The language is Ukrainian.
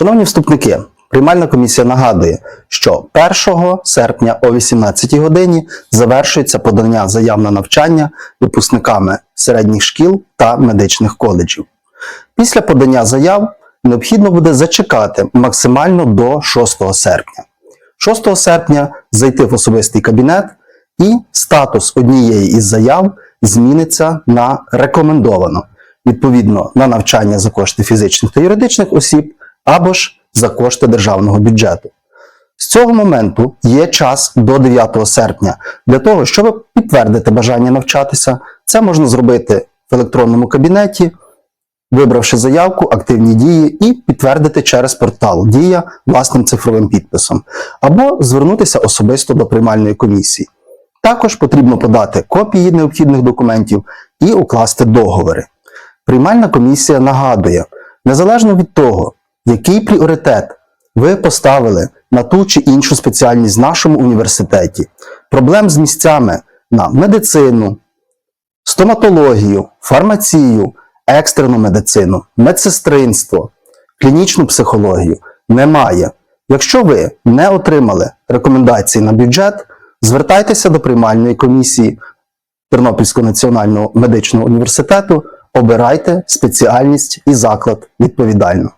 Шановні вступники, приймальна комісія нагадує, що 1 серпня о 18 годині завершується подання заяв на навчання випускниками середніх шкіл та медичних коледжів. Після подання заяв необхідно буде зачекати максимально до 6 серпня. 6 серпня зайти в особистий кабінет і статус однієї із заяв зміниться на рекомендовано, відповідно на навчання за кошти фізичних та юридичних осіб або ж за кошти державного бюджету. З цього моменту є час до 9 серпня для того, щоб підтвердити бажання навчатися. Це можна зробити в електронному кабінеті, вибравши заявку, активні дії і підтвердити через портал Дія власним цифровим підписом, або звернутися особисто до приймальної комісії. Також потрібно подати копії необхідних документів і укласти договори. Приймальна комісія нагадує, незалежно від того, який пріоритет ви поставили на ту чи іншу спеціальність в нашому університеті, проблем з місцями на медицину, стоматологію, фармацію, екстрену медицину, медсестринство, клінічну психологію немає. Якщо ви не отримали рекомендації на бюджет, звертайтеся до приймальної комісії Тернопільського національного медичного університету, обирайте спеціальність і заклад відповідально.